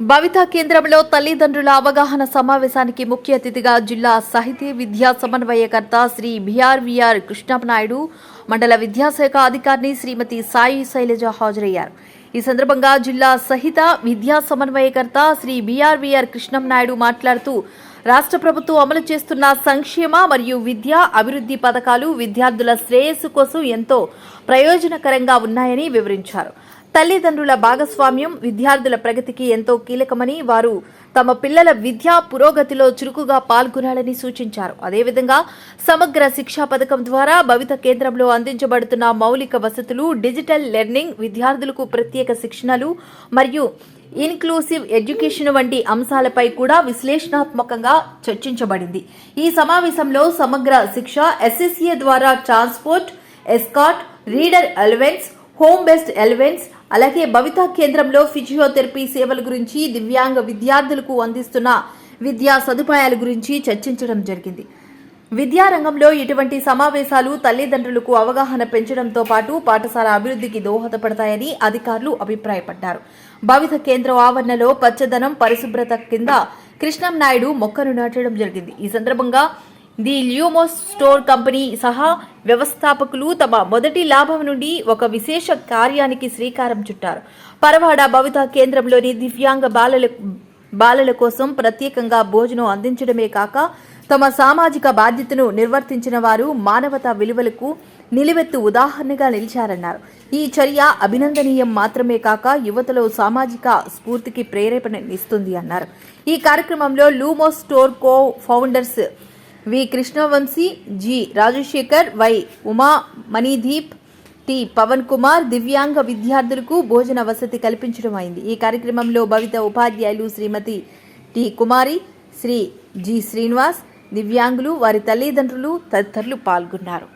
భవిత కేంద్రంలో తల్లిదండ్రుల అవగాహన సమావేశానికి ముఖ్య అతిథిగా జిల్లా సాహితీ విద్యా సమన్వయకర్త శ్రీ బిఆర్విఆర్ కృష్ణనాయుడు మండల విద్యాశాఖ అధికారిని శ్రీమతి సాయి శైలజ హాజరయ్యారు. ఈ సందర్భంగా జిల్లా సహిత విద్యా సమన్వయకర్త శ్రీ బీఆర్వీఆర్ కృష్ణం నాయుడు మాట్లాడుతూ రాష్ట్ర ప్రభుత్వం అమలు చేస్తున్న సంక్షేమ మరియు విద్యా అభివృద్ధి పథకాలు విద్యార్థుల శ్రేయస్సు కోసం ఎంతో ప్రయోజనకరంగా ఉన్నాయని వివరించారు. తల్లిదండ్రుల భాగస్వామ్యం విద్యార్థుల ప్రగతికి ఎంతో కీలకమని వారు తమ పిల్లల విద్యా పురోగతిలో చురుకుగా పాల్గొనాలని సూచించారు. అదేవిధంగా సమగ్ర శిక్షా పథకం ద్వారా భవిత కేంద్రంలో అందించబడుతున్న మౌలిక వసతులు డిజిటల్ లెర్నింగ్ విద్యార్థులకు ప్రత్యేక శిక్షణలు మరియు ఇన్క్లూసివ్ ఎడ్యుకేషన్ వంటి అంశాలపై కూడా విశ్లేషణాత్మకంగా చర్చించబడింది. ఈ సమావేశంలో సమగ్ర శిక్ష ఎస్ఎస్ఏ ద్వారా transport escort reader allowance home best allowance అలాగే భవితా కేంద్రంలో ఫిజియోథెరపీ సేవల గురించి దివ్యాంగ విద్యార్థులకు అందిస్తున్న విద్యా సదుపాయాల గురించి చర్చించడం జరిగింది. విద్యారంగంలో ఇటువంటి సమావేశాలు తల్లిదండ్రులకు అవగాహన పెంచడంతో పాటు పాఠశాల అభివృద్ధికి దోహదపడతాయని అధికారులు అభిప్రాయపడ్డారు. భవిత కేంద్రం ఆవరణలో పచ్చదనం పరిశుభ్రత కింద కృష్ణం నాయుడు మొక్కను నాటడం జరిగింది. ఈ సందర్భంగా ది ల్యూమోస్ స్టోర్ కంపెనీ సహా వ్యవస్థాపకులు తమ మొదటి లాభం నుండి ఒక విశేష కార్యానికి శ్రీకారం చుట్టారు. పరవాడ భవిత కేంద్రంలోని దివ్యాంగ బాలల బాలల కోసం ప్రత్యేకంగా భోజనం అందించడమే కాక తమ సామాజిక బాధ్యతను నిర్వర్తించిన వారు మానవతా విలువలకు నిలువెత్తు ఉదాహరణగా నిలిచారన్నారు. ఈ చర్య అభినందనీయం మాత్రమే కాక యువతలో సామాజిక స్ఫూర్తికి ప్రేరేపణనిస్తుంది అన్నారు. ఈ కార్యక్రమంలో Lumo store co founders V Krishnavamsi G Rajasekhar Y Uma Manideep T Pavan Kumar దివ్యాంగ విద్యార్థులకు భోజన వసతి కల్పించడం అయింది. ఈ కార్యక్రమంలో భవిత ఉపాధ్యాయులు శ్రీమతి టి కుమారి శ్రీ జి శ్రీనివాస్ దివ్యాంగులు వారి తల్లిదండ్రులు తదితరులు పాల్గొన్నారు.